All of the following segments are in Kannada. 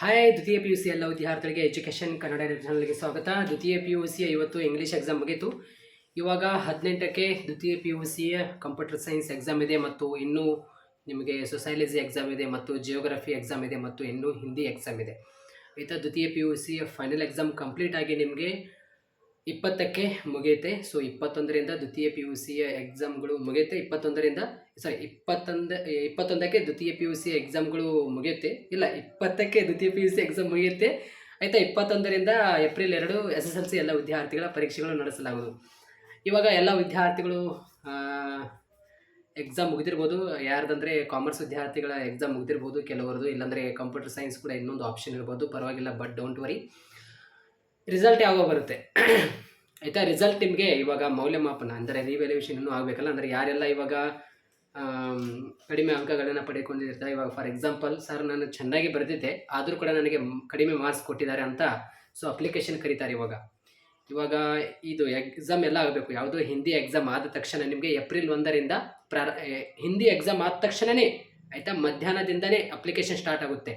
ಹಾಯ್ ದ್ವಿತೀಯ ಪಿ ಯು ಸಿ ಎಲ್ಲ ವಿದ್ಯಾರ್ಥಿಗಳಿಗೆ ಎಜುಕೇಷನ್ ಕನ್ನಡ ಚಾನಲ್ಗೆ ಸ್ವಾಗತ. ದ್ವಿತೀಯ ಪಿ ಯು ಸಿ ಇವತ್ತು ಇಂಗ್ಲೀಷ್ ಎಕ್ಸಾಮ್ ಮುಗಿತು. ಇವಾಗ ಹದಿನೆಂಟಕ್ಕೆ ದ್ವಿತೀಯ ಪಿ ಯು ಸಿಯ ಕಂಪ್ಯೂಟರ್ ಸೈನ್ಸ್ ಎಕ್ಸಾಮ್ ಇದೆ ಮತ್ತು ಇನ್ನೂ ನಿಮಗೆ ಸೊಸೈಲಜಿ ಎಕ್ಸಾಮ್ ಇದೆ ಮತ್ತು ಜಿಯೋಗ್ರಫಿ ಎಕ್ಸಾಮ್ ಇದೆ ಮತ್ತು ಇನ್ನೂ ಹಿಂದಿ ಎಕ್ಸಾಮ್ ಇದೆ. ಆಯಿತಾ, ದ್ವಿತೀಯ ಪಿ ಯು ಸಿಯ ಫೈನಲ್ ಎಕ್ಸಾಮ್ ಕಂಪ್ಲೀಟ್ ಆಗಿ ನಿಮಗೆ ಇಪ್ಪತ್ತಕ್ಕೆ ಮುಗಿಯುತ್ತೆ. ಸೊ ಇಪ್ಪತ್ತೊಂದರಿಂದ ದ್ವಿತೀಯ ಪಿ ಯು ಸಿಯ ಎಕ್ಸಾಮ್ಗಳು ಮುಗಿಯುತ್ತೆ. ಇಪ್ಪತ್ತೊಂದರಿಂದ ಸಾರಿ ಇಪ್ಪತ್ತೊಂದ, ಇಪ್ಪತ್ತೊಂದಕ್ಕೆ ದ್ವಿತೀಯ ಪಿ ಯು ಸಿ ಎಕ್ಸಾಮ್ಗಳು ಮುಗಿಯುತ್ತೆ. ಇಲ್ಲ, ಇಪ್ಪತ್ತಕ್ಕೆ ದ್ವಿತೀಯ ಪಿ ಯು ಸಿ ಎಕ್ಸಾಮ್ ಮುಗಿಯುತ್ತೆ. ಆಯಿತಾ, ಇಪ್ಪತ್ತೊಂದರಿಂದ ಏಪ್ರಿಲ್ ಎರಡು ಎಸ್ ಎಸ್ ಎಲ್ ಸಿ ಎಲ್ಲ ವಿದ್ಯಾರ್ಥಿಗಳ ಪರೀಕ್ಷೆಗಳು ನಡೆಸಲಾಗುವುದು. ಇವಾಗ ಎಲ್ಲ ವಿದ್ಯಾರ್ಥಿಗಳು ಎಕ್ಸಾಮ್ ಮುಗಿದಿರ್ಬೋದು. ಯಾರ್ದಂದ್ರೆ ಕಾಮರ್ಸ್ ವಿದ್ಯಾರ್ಥಿಗಳ ಎಕ್ಸಾಮ್ ಮುಗಿದಿರ್ಬೋದು. ಕೆಲವರದು ಇಲ್ಲಾಂದರೆ ಕಂಪ್ಯೂಟರ್ ಸೈನ್ಸ್ ಕೂಡ ಇನ್ನೊಂದು ಆಪ್ಷನ್ ಇರ್ಬೋದು. ಪರವಾಗಿಲ್ಲ ಬಟ್ ಡೋಂಟ್ ವರಿ ರಿಸಲ್ಟ್ ಯಾವಾಗ ಬರುತ್ತೆ? ಆಯಿತಾ? ರಿಸಲ್ಟ್ ನಿಮಗೆ ಇವಾಗ ಮೌಲ್ಯಮಾಪನ ಅಂದರೆ ರಿವ್ಯಾಲ್ಯೂಷನ್ ಇನ್ನೂ ಆಗಬೇಕಲ್ಲ? ಅಂದರೆ ಯಾರೆಲ್ಲ ಇವಾಗ ಕಡಿಮೆ ಅಂಕಗಳನ್ನು ಪಡೆದುಕೊಂಡಿರ್ತಾರೆ? ಇವಾಗ ಫಾರ್ ಎಕ್ಸಾಂಪಲ್ ಸರ್ ನಾನು ಚೆನ್ನಾಗಿ ಬರೆದಿದ್ದೆ, ಆದರೂ ಕೂಡ ನನಗೆ ಕಡಿಮೆ ಮಾರ್ಕ್ಸ್ ಕೊಟ್ಟಿದ್ದಾರೆ ಅಂತ ಸೊ ಅಪ್ಲಿಕೇಶನ್ ಕರೀತಾರೆ ಇವಾಗ. ಇವಾಗ ಇದು ಎಕ್ಸಾಮ್ ಎಲ್ಲ ಆಗಬೇಕು. ಯಾವುದೋ ಹಿಂದಿ ಎಕ್ಸಾಮ್ ಆದ ತಕ್ಷಣ ನಿಮಗೆ ಏಪ್ರಿಲ್ ಒಂದರಿಂದ ಪ್ರಾರ ಹಿಂದಿ ಎಕ್ಸಾಮ್ ಆದ ತಕ್ಷಣವೇ ಆಯಿತಾ? ಮಧ್ಯಾಹ್ನದಿಂದನೇ ಅಪ್ಲಿಕೇಶನ್ ಸ್ಟಾರ್ಟ್ ಆಗುತ್ತೆ.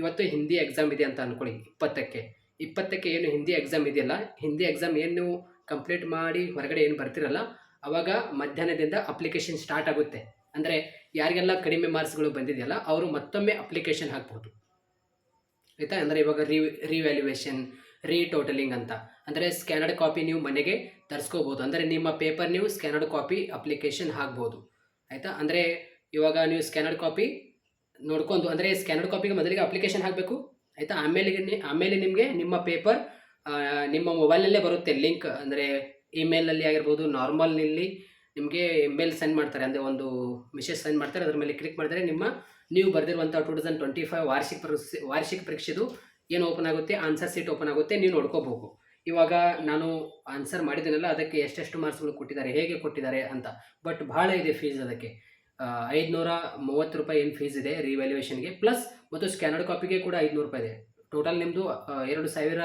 ಇವತ್ತು ಹಿಂದಿ ಎಕ್ಸಾಮ್ ಇದೆ ಅಂತ ಅಂದ್ಕೊಳ್ಳಿ ಇಪ್ಪತ್ತಕ್ಕೆ. ಇಪ್ಪತ್ತಕ್ಕೆ ಏನು ಹಿಂದಿ ಎಕ್ಸಾಮ್ ಇದೆಯಲ್ಲ, ಹಿಂದಿ ಎಕ್ಸಾಮ್ ಏನು ನೀವು ಕಂಪ್ಲೀಟ್ ಮಾಡಿ ಹೊರಗಡೆ ಏನು ಬರ್ತಿರಲ್ಲ, ಅವಾಗ ಮಧ್ಯಾಹ್ನದಿಂದ ಅಪ್ಲಿಕೇಶನ್ ಸ್ಟಾರ್ಟ್ ಆಗುತ್ತೆ. ಅಂದರೆ ಯಾರಿಗೆಲ್ಲ ಕಡಿಮೆ ಮಾರ್ಕ್ಸ್ಗಳು ಬಂದಿದೆಯಲ್ಲ, ಅವರು ಮತ್ತೊಮ್ಮೆ ಅಪ್ಲಿಕೇಶನ್ ಹಾಕ್ಬೋದು. ಆಯಿತಾ? ಅಂದರೆ ಇವಾಗ ರಿ ರಿವ್ಯಾಲ್ಯೂಯೇಷನ್ ರೀಟೋಟಲಿಂಗ್ ಅಂತ. ಅಂದರೆ ಸ್ಕ್ಯಾನರ್ಡ್ ಕಾಪಿ ನೀವು ಮನೆಗೆ ತರಿಸ್ಕೋಬೋದು. ಅಂದರೆ ನಿಮ್ಮ ಪೇಪರ್ ನೀವು ಸ್ಕ್ಯಾನರ್ಡ್ ಕಾಪಿ ಅಪ್ಲಿಕೇಶನ್ ಹಾಕ್ಬೋದು. ಆಯಿತಾ? ಅಂದರೆ ಇವಾಗ ನೀವು ಸ್ಕ್ಯಾನರ್ಡ್ ಕಾಪಿ ನೋಡ್ಕೊಂಡು, ಅಂದರೆ ಸ್ಕ್ಯಾನರ್ಡ್ ಕಾಪಿಗೆ ಮೊದಲಿಗೆ ಅಪ್ಲಿಕೇಶನ್ ಹಾಕಬೇಕು? ಆಯಿತಾ? ಆಮೇಲೆ ಆಮೇಲೆ ನಿಮಗೆ ನಿಮ್ಮ ಪೇಪರ್ ನಿಮ್ಮ ಮೊಬೈಲಲ್ಲೇ ಬರುತ್ತೆ ಲಿಂಕ್ ಅಂದರೆ ಇಮೇಲಲ್ಲಿ ಆಗಿರ್ಬೋದು ನಾರ್ಮಲ್ನಲ್ಲಿ ನಿಮಗೆ ಇಮೇಲ್ ಸೆಂಡ್ ಮಾಡ್ತಾರೆ. ಅಂದರೆ ಒಂದು ಮೆಸೇಜ್ ಸೆಂಡ್ ಮಾಡ್ತಾರೆ. ಅದ್ರ ಮೇಲೆ ಕ್ಲಿಕ್ ಮಾಡಿದರೆ ನಿಮ್ಮ, ನೀವು ಬರೆದಿರುವಂಥ ಟೂ ತೌಸಂಡ್ ಟ್ವೆಂಟಿ ಫೈವ್ ವಾರ್ಷಿಕ ಪರೀಕ್ಷೆ ವಾರ್ಷಿಕ ಪರೀಕ್ಷೆದು ಏನು ಓಪನ್ ಆಗುತ್ತೆ? ಆನ್ಸರ್ ಸೀಟ್ ಓಪನ್ ಆಗುತ್ತೆ. ನೀವು ನೋಡ್ಕೋಬೇಕು. ಇವಾಗ ನಾನು ಆನ್ಸರ್ ಮಾಡಿದ್ದೀನಲ್ಲ, ಅದಕ್ಕೆ ಎಷ್ಟೆಷ್ಟು ಮಾರ್ಕ್ಸ್ಗಳು ಕೊಟ್ಟಿದ್ದಾರೆ, ಹೇಗೆ ಕೊಟ್ಟಿದ್ದಾರೆ ಅಂತ. ಬಟ್ ಭಾಳ ಇದೆ ಫೀಸ್ ಅದಕ್ಕೆ. ಐದುನೂರ ಮೂವತ್ತು ರೂಪಾಯಿ ಏನು ಫೀಸ್ ಇದೆ ರಿವ್ಯಾಲ್ಯೂಯೇಷನ್ಗೆ ಪ್ಲಸ್ ಮತ್ತು ಸ್ಕ್ಯಾನರ್ಡ್ ಕಾಪಿಗೆ ಕೂಡ ಐದುನೂರು ರೂಪಾಯಿ ಇದೆ. ಟೋಟಲ್ ನಿಮ್ಮದು ಎರಡು ಸಾವಿರ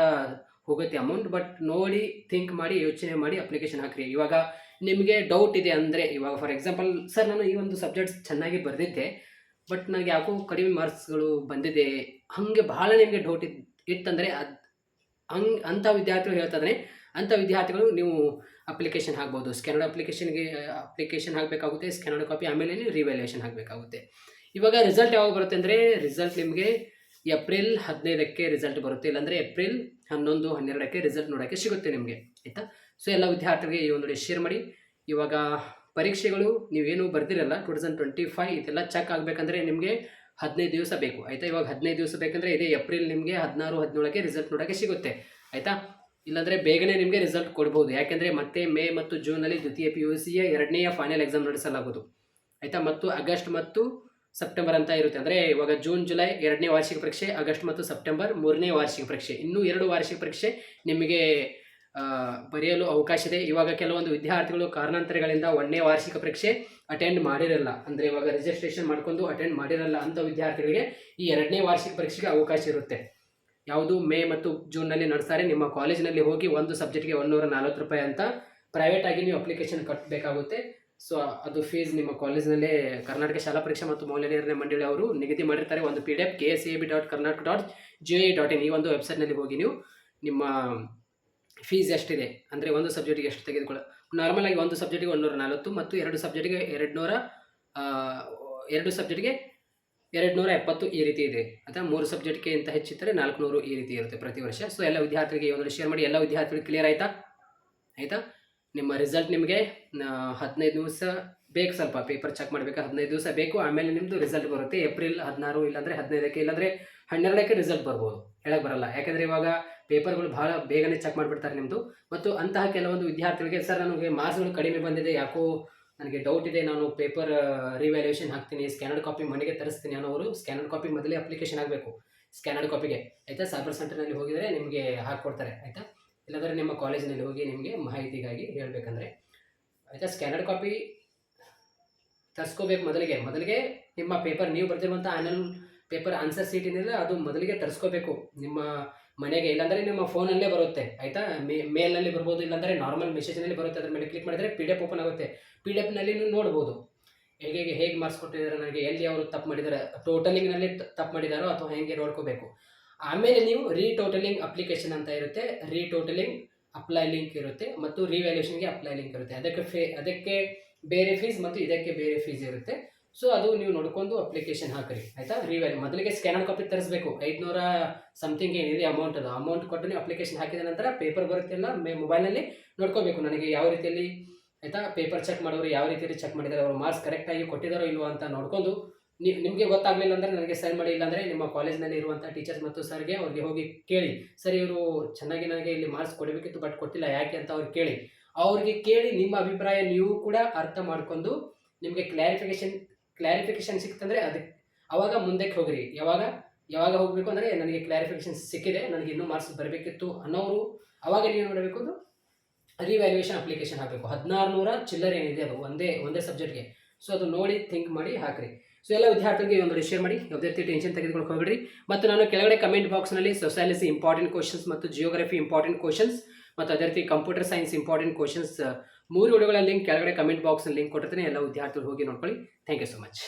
ಹೋಗುತ್ತೆ ಅಮೌಂಟ್ ಬಟ್ ನೋಡಿ ಥಿಂಕ್ ಮಾಡಿ, ಯೋಚನೆ ಮಾಡಿ ಅಪ್ಲಿಕೇಶನ್ ಹಾಕ್ರಿ. ಇವಾಗ ನಿಮಗೆ ಡೌಟ್ ಇದೆ ಅಂದರೆ, ಇವಾಗ ಫಾರ್ ಎಕ್ಸಾಂಪಲ್ ಸರ್ ನಾನು ಈ ಒಂದು ಸಬ್ಜೆಕ್ಟ್ಸ್ ಚೆನ್ನಾಗಿ ಬರೆದಿದ್ದೆ ಬಟ್ ನನಗೆ ಯಾಕೋ ಕಡಿಮೆ ಮಾರ್ಕ್ಸ್ಗಳು ಬಂದಿದೆ, ಹಾಗೆ ಬಹಳ ನಿಮಗೆ ಡೌಟ್ ಇತ್ತು ಇತ್ತಂದರೆ ಅದು, ಹಂಗೆ, ಅಂಥ ವಿದ್ಯಾರ್ಥಿಗಳು ಹೇಳ್ತಾ ಅಂಥ ವಿದ್ಯಾರ್ಥಿಗಳು ನೀವು ಅಪ್ಲಿಕೇಶನ್ ಹಾಕ್ಬೋದು. ಸ್ಕ್ಯಾನರ್ಡ್ ಅಪ್ಲಿಕೇಶನ್ಗೆ ಅಪ್ಲಿಕೇಶನ್ ಹಾಕಬೇಕಾಗುತ್ತೆ ಸ್ಕ್ಯಾನರ್ಡ್ ಕಾಪಿ ಆಮೇಲೆ ರಿವ್ಯಾಲ್ಯೂಯೇಷನ್ ಹಾಕಬೇಕಾಗುತ್ತೆ. ಇವಾಗ ರಿಸಲ್ಟ್ ಯಾವಾಗ ಬರುತ್ತೆ ಅಂದರೆ ರಿಸಲ್ಟ್ ನಿಮಗೆ ಏಪ್ರಿಲ್ ಹದಿನೈದಕ್ಕೆ ರಿಸಲ್ಟ್ ಬರುತ್ತೆ. ಇಲ್ಲಾಂದರೆ ಏಪ್ರಿಲ್ ಹನ್ನೊಂದು, ಹನ್ನೆರಡಕ್ಕೆ ರಿಸಲ್ಟ್ ನೋಡೋಕ್ಕೆ ಸಿಗುತ್ತೆ ನಿಮಗೆ. ಆಯಿತಾ? ಸೊ ಎಲ್ಲ ವಿದ್ಯಾರ್ಥಿಗಳಿಗೆ ಈ ಒಂದು ಶೇರ್ ಮಾಡಿ. ಇವಾಗ ಪರೀಕ್ಷೆಗಳು, ನೀವೇನು ಬರ್ದಿರಲ್ಲ. ಟು ತೌಸಂಡ್ ಟ್ವೆಂಟಿ ಫೈವ್ ಇದೆಲ್ಲ ಚೆಕ್ ಆಗಬೇಕಂದ್ರೆ ನಿಮಗೆ ಹದಿನೈದು ದಿವಸ ಬೇಕು. ಆಯಿತಾ? ಇವಾಗ ಹದಿನೈದು ದಿವಸ ಬೇಕಂದರೆ ಇದೇ ಏಪ್ರಿಲ್ ನಿಮಗೆ ಹದಿನಾರು, ಹದಿನೇಳಕ್ಕೆ ರಿಸಲ್ಟ್ ನೋಡೋಕ್ಕೆ ಸಿಗುತ್ತೆ. ಆಯಿತಾ? ಇಲ್ಲಾಂದರೆ ಬೇಗನೆ ನಿಮಗೆ ರಿಸಲ್ಟ್ ಕೊಡ್ಬೋದು. ಯಾಕೆಂದರೆ ಮತ್ತೆ ಮೇ ಮತ್ತು ಜೂನಲ್ಲಿ ದ್ವಿತೀಯ ಪಿ ಯು ಸಿಯ ಎರಡನೆಯ ಫೈನಲ್ ಎಕ್ಸಾಮ್ ನಡೆಸಲಾಗುವುದು ಆಯಿತಾ? ಮತ್ತು ಆಗಸ್ಟ್ ಮತ್ತು ಸೆಪ್ಟೆಂಬರ್ ಅಂತ ಇರುತ್ತೆ. ಅಂದರೆ ಇವಾಗ ಜೂನ್ ಜುಲೈ ಎರಡನೇ ವಾರ್ಷಿಕ ಪರೀಕ್ಷೆ ಆಗಸ್ಟ್ ಮತ್ತು ಸೆಪ್ಟೆಂಬರ್ ಮೂರನೇ ವಾರ್ಷಿಕ ಪರೀಕ್ಷೆ. ಇನ್ನೂ ಎರಡು ವಾರ್ಷಿಕ ಪರೀಕ್ಷೆ ನಿಮಗೆ ಬರೆಯಲು ಅವಕಾಶ ಇದೆ. ಇವಾಗ ಕೆಲವೊಂದು ವಿದ್ಯಾರ್ಥಿಗಳು ಕಾರಣಾಂತರಗಳಿಂದ ಒಂದನೇ ವಾರ್ಷಿಕ ಪರೀಕ್ಷೆ ಅಟೆಂಡ್ ಮಾಡಿರಲ್ಲ. ಅಂದರೆ ಇವಾಗ ರಿಜಿಸ್ಟ್ರೇಷನ್ ಮಾಡ್ಕೊಂಡು ಅಟೆಂಡ್ ಮಾಡಿರಲ್ಲ ಅಂಥ ವಿದ್ಯಾರ್ಥಿಗಳಿಗೆ ಈ ಎರಡನೇ ವಾರ್ಷಿಕ ಪರೀಕ್ಷೆಗೆ ಅವಕಾಶ ಇರುತ್ತೆ. ಯಾವುದು ಮೇ ಮತ್ತು ಜೂನ್ನಲ್ಲಿ ನಡೆಸ್ತಾರೆ. ನಿಮ್ಮ ಕಾಲೇಜಿನಲ್ಲಿ ಹೋಗಿ ಒಂದು ಸಬ್ಜೆಕ್ಟ್ಗೆ ಒಂದೂರ ನಲ್ವತ್ತು ರೂಪಾಯಿ ಅಂತ ಪ್ರೈವೇಟ್ ಆಗಿ ನೀವು ಅಪ್ಲಿಕೇಶನ್ ಕಟ್ಟಬೇಕಾಗುತ್ತೆ ಸೊ ಅದು ಫೀಸ್ ನಿಮ್ಮ ಕಾಲೇಜಿನಲ್ಲಿ ಕರ್ನಾಟಕ ಶಾಲಾ ಪರೀಕ್ಷೆ ಮತ್ತು ಮೌಲ್ಯ ನಿರ್ಣಯ ಮಂಡಳಿ ಅವರು ನಿಗದಿ ಮಾಡಿರ್ತಾರೆ. ಒಂದು P D F K S A B dot Karnataka dot G I dot in ಈ ಒಂದು ವೆಬ್ಸೈಟ್ನಲ್ಲಿ ಹೋಗಿ ನೀವು ನಿಮ್ಮ ಫೀಸ್ ಎಷ್ಟಿದೆ. ಅಂದರೆ ಒಂದು ಸಬ್ಜೆಕ್ಟಿಗೆ ಎಷ್ಟು ತೆಗೆದುಕೊಳ್ಳ ನಾರ್ಮಲ್ ಆಗಿ ಒಂದು ಸಬ್ಜೆಕ್ಟಿಗೆ ಒಂದೂರ ನಲವತ್ತು ಮತ್ತು ಎರಡು ಸಬ್ಜೆಕ್ಟಿಗೆ ಎರಡು ನೂರ ಎರಡು ಸಬ್ಜೆಕ್ಟ್ಗೆ ಎರಡು ನೂರ ಎಪ್ಪತ್ತು ಈ ರೀತಿ ಇದೆ. ಅಥವಾ ಮೂರು ಸಬ್ಜೆಕ್ಟ್ಗೆ ಅಂತ ಹೆಚ್ಚಿದ್ದರೆ ನಾಲ್ಕುನೂರು ಈ ರೀತಿ ಇರುತ್ತೆ ಪ್ರತಿ ವರ್ಷ. ಸೊ ಎಲ್ಲ ವಿದ್ಯಾರ್ಥಿಗಳಿಗೆ ಒಂದು ಶೇರ್ ಮಾಡಿ. ಎಲ್ಲ ವಿದ್ಯಾರ್ಥಿಗಳಿಗೆ ಕ್ಲಿಯರ್ ಆಯಿತಾ? ಆಯಿತಾ? ನಿಮ್ಮ ರಿಸಲ್ಟ್ ನಿಮಗೆ ಹದಿನೈದು ದಿವಸ ಬೇಕು ಸ್ವಲ್ಪ. ಪೇಪರ್ ಚೆಕ್ ಮಾಡಬೇಕು ಹದಿನೈದು ದಿವಸ ಬೇಕು. ಆಮೇಲೆ ನಿಮ್ಮದು ರಿಸಲ್ಟ್ ಬರುತ್ತೆ. ಏಪ್ರಿಲ್ ಹದಿನಾರು ಇಲ್ಲಾಂದರೆ ಹದಿನೈದಕ್ಕೆ ಇಲ್ಲಾಂದರೆ ಹನ್ನೆರಡಕ್ಕೆ ರಿಸಲ್ಟ್ ಬರ್ಬೋದು. ಹೇಳಕ್ಕೆ ಬರಲ್ಲ. ಯಾಕೆಂದರೆ ಇವಾಗ ಪೇಪರ್ಗಳು ಭಾಳ ಬೇಗನೆ ಚೆಕ್ ಮಾಡಿಬಿಡ್ತಾರೆ ನಿಮ್ಮದು ಮತ್ತು ಅಂತಹ ಕೆಲವೊಂದು ವಿದ್ಯಾರ್ಥಿಗಳಿಗೆ, ಸರ್, ನನಗೆ ಮಾರ್ಕ್ಸ್ಗಳು ಕಡಿಮೆ ಬಂದಿದೆ. ಯಾಕೋ ನನಗೆ ಡೌಟ್ ಇದೆ, ನಾನು ಪೇಪರ್ ರಿವ್ಯಾಲ್ಯೂಯೇಷನ್ ಹಾಕ್ತೀನಿ ಸ್ಕ್ಯಾನರ್ಡ್ ಕಾಪಿ ಮನೆಗೆ ತರಿಸ್ತೀನಿ ಅನ್ನೋರು ಸ್ಕ್ಯಾನರ್ಡ್ ಕಾಪಿ ಮೊದಲೇ ಅಪ್ಲಿಕೇಶನ್ ಆಗಬೇಕು ಸ್ಕ್ಯಾನರ್ಡ್ ಕಾಪಿಗೆ ಆಯಿತಾ? ಸೈಬರ್ ಸೆಂಟರ್ನಲ್ಲಿ ಹೋಗಿದರೆ ನಿಮಗೆ ಹಾಕ್ಕೊಡ್ತಾರೆ, ಆಯಿತಾ? ಇಲ್ಲಾಂದರೆ ನಿಮ್ಮ ಕಾಲೇಜಿನಲ್ಲಿ ಹೋಗಿ ನಿಮಗೆ ಮಾಹಿತಿಗಾಗಿ ಹೇಳಬೇಕಂದ್ರೆ. ಆಯಿತಾ? ಸ್ಕ್ಯಾನರ್ಡ್ ಕಾಪಿ ತರಿಸ್ಕೋಬೇಕು ಮೊದಲಿಗೆ. ಮೊದಲಿಗೆ ನಿಮ್ಮ ಪೇಪರ್ ನೀವು ಬರ್ತಿರುವಂಥ ಆ್ಯನಲ್ ಪೇಪರ್ ಆನ್ಸರ್ ಸೀಟ್ ಏನಿಲ್ಲ ಅದು ಮೊದಲಿಗೆ ತರಿಸ್ಕೋಬೇಕು. ನಿಮ್ಮ ಮನೆಗೆ ಇಲ್ಲಾಂದರೆ ನಿಮ್ಮ ಫೋನಲ್ಲೇ ಬರುತ್ತೆ, ಆಯಿತಾ? ಮೇ ಮೇಲ್ನಲ್ಲಿ ಬರ್ಬೋದು, ಇಲ್ಲಾಂದರೆ ನಾರ್ಮಲ್ ಮೆಸೇಜ್ನಲ್ಲಿ ಬರುತ್ತೆ. ಅದ್ರ ಮೇಲೆ ಕ್ಲಿಕ್ ಮಾಡಿದರೆ ಪಿ ಡಿ ಎಫ್ ಓಪನ್ ಆಗುತ್ತೆ. ಪಿ ಡಿ ಎಫ್ನಲ್ಲಿ ನೀವು ನೋಡ್ಬೋದು. ಹೇಗೆ ಹೇಗೆ ಮಾರ್ಕ್ಸ್ ಕೊಟ್ಟಿದ್ದಾರೆ, ನನಗೆ ಎಲ್ಲಿ ಅವರು ತಪ್ಪು ಮಾಡಿದ್ದಾರೆ ಟೋಟಲಿಂಗ್ನಲ್ಲಿ ತಪ್ಪು ಮಾಡಿದಾರೋ ಅಥವಾ ಹೇಗೆ ನೋಡ್ಕೋಬೇಕು. ಆಮೇಲೆ ನೀವು ರೀಟೋಟಲಿಂಗ್ ಅಪ್ಲಿಕೇಶನ್ ಅಂತ ಇರುತ್ತೆ. ರೀಟೋಟಲಿಂಗ್ ಅಪ್ಲೈ ಲಿಂಕ್ ಇರುತ್ತೆ ಮತ್ತು ರಿವ್ಯಾಲ್ಯೂಷನ್ಗೆ ಅಪ್ಲೈ ಲಿಂಕ್ ಇರುತ್ತೆ. ಅದಕ್ಕೆ ಫೇ ಅದಕ್ಕೆ ಬೇರೆ ಫೀಸ್ ಮತ್ತು ಇದಕ್ಕೆ ಬೇರೆ ಫೀಸ್ ಇರುತ್ತೆ. ಸೊ ಅದು ನೀವು ನೋಡ್ಕೊಂಡು ಅಪ್ಲಿಕೇಶನ್ ಹಾಕಿರಿ, ಆಯ್ತಾ? ರಿವ್ಯಾಲ್ಯೂ ಮೊದಲಿಗೆ ಸ್ಕ್ಯಾನರ್ ಕಾಪಿ ತರಿಸಬೇಕು. ಐದುನೂರ ಸಮಥಿಂಗ್ ಏನಿದೆ ಅಮೌಂಟ್ ಅದು. ಅಮೌಂಟ್ ಕೊಟ್ಟು ನೀವು ಅಪ್ಲಿಕೇಶನ್ ಹಾಕಿದ ನಂತರ ಪೇಪರ್ ಬರುತ್ತಿಲ್ಲ ಮೇ ಮೊಬೈಲ್ನಲ್ಲಿ ನೋಡ್ಕೋಬೇಕು. ನನಗೆ ಯಾವ ರೀತಿಯಲ್ಲಿ, ಆಯಿತಾ? ಪೇಪರ್ ಚೆಕ್ ಮಾಡೋರು ಯಾವ ರೀತಿಯಲ್ಲಿ ಚೆಕ್ ಮಾಡಿದ್ದಾರೆ, ಅವರು ಮಾರ್ಕ್ಸ್ ಕರೆಕ್ಟಾಗಿ ಕೊಟ್ಟಿದ್ದಾರೋ ಇಲ್ವೋ ಅಂತ ನೋಡ್ಕೊಂಡು ನಿಮಗೆ ಗೊತ್ತಾಗಲಿಲ್ಲ ಅಂದರೆ ನನಗೆ ಸೈನ್ ಮಾಡಿ, ಇಲ್ಲಾಂದರೆ ನಿಮ್ಮ ಕಾಲೇಜ್ನಲ್ಲಿ ಇರುವಂಥ ಟೀಚರ್ಸ್ ಮತ್ತು ಸರ್ಗೆ ಅವ್ರಿಗೆ ಹೋಗಿ ಕೇಳಿ. ಸರ್, ಇವರು ಚೆನ್ನಾಗಿ ನನಗೆ ಇಲ್ಲಿ ಮಾರ್ಕ್ಸ್ ಕೊಡಬೇಕಿತ್ತು ಬಟ್ ಕೊಟ್ಟಿಲ್ಲ, ಯಾಕೆ ಅಂತ ಅವ್ರು ಕೇಳಿ. ಅವ್ರಿಗೆ ಕೇಳಿ ನಿಮ್ಮ ಅಭಿಪ್ರಾಯ ನೀವು ಕೂಡ ಅರ್ಥ ಮಾಡ್ಕೊಂಡು ನಿಮಗೆ ಕ್ಲಾರಿಫಿಕೇಶನ್ ಕ್ಲಾರಿಫಿಕೇಶನ್ ಸಿಕ್ತಂದರೆ ಅದಕ್ಕೆ ಅವಾಗ ಮುಂದಕ್ಕೆ ಹೋಗ್ರಿ. ಯಾವಾಗ? ಯಾವಾಗ ಹೋಗಬೇಕು ಅಂದರೆ ನನಗೆ ಕ್ಲಾರಿಫಿಕೇಶನ್ ಸಿಕ್ಕಿದೆ, ನನಗೆ ಇನ್ನೂ ಮಾರ್ಕ್ಸ್ ಬರಬೇಕಿತ್ತು ಅನ್ನೋರು ಅವಾಗ ನೀವು ನೋಡಬೇಕು ಅದು? ರಿವ್ಯಾಲ್ಯೂಯೇಷನ್ ಅಪ್ಲಿಕೇಶನ್ ಹಾಕಬೇಕು. ಹದಿನಾರು ನೂರ ಚಿಲ್ಲರ್ ಏನಿದೆ ಅದು, ಒಂದೇ ಒಂದೇ ಸಬ್ಜೆಕ್ಟ್ಗೆ ಸೊ ಅದು ನೋಡಿ ಥಿಂಕ್ ಮಾಡಿ, ಹಾಕ್ರಿ. ಸೊ ಎಲ್ಲ ವಿದ್ಯಾರ್ಥಿಗಳಿಗೆ ಒಂದು ಶೇರ್ ಮಾಡಿ. ಯಾವುದೇ ರೀತಿ ಟೆನ್ಷನ್ ತೆಗೆದುಕೊಂಡು ಹೋಗ್ಬಿಡ್ರಿ. ಮತ್ತು ನಾನು ಕೆಳಗಡೆ ಕಮೆಂಟ್ ಬಾಕ್ಸ್ನಲ್ಲಿ ಸೊಸೈಲಸಿ ಇಂಪಾರ್ಟೆಂಟ್ ಕ್ವಶನ್ಸ್ ಮತ್ತು ಜಿಯೋಗ್ರಫಿ ಇಂಪಾರ್ಟೆಂಟ್ ಕ್ವಶನ್ಸ್ ಮತ್ತು ಅದೇ ರೀತಿ ಕಂಪ್ಯೂಟರ್ ಸೈನ್ಸ್ ಇಂಪಾರ್ಟೆಂಟ್ ಕ್ವಶನ್ಸ್ ಮೂರು ವಿಡಿಯೋಗಳ ಲಿಂಕ್ ಕೆಳಗಡೆ ಕಮೆಂಟ್ ಬಾಕ್ಸ್ನಲ್ಲಿ ಲಿಂಕ್ ಕೊಟ್ಟಿರ್ತೀನಿ. ಎಲ್ಲ ವಿದ್ಯಾರ್ಥಿಗಳು ಹೋಗಿ ನೋಡ್ಕೊಳ್ಳಿ. Thank you so much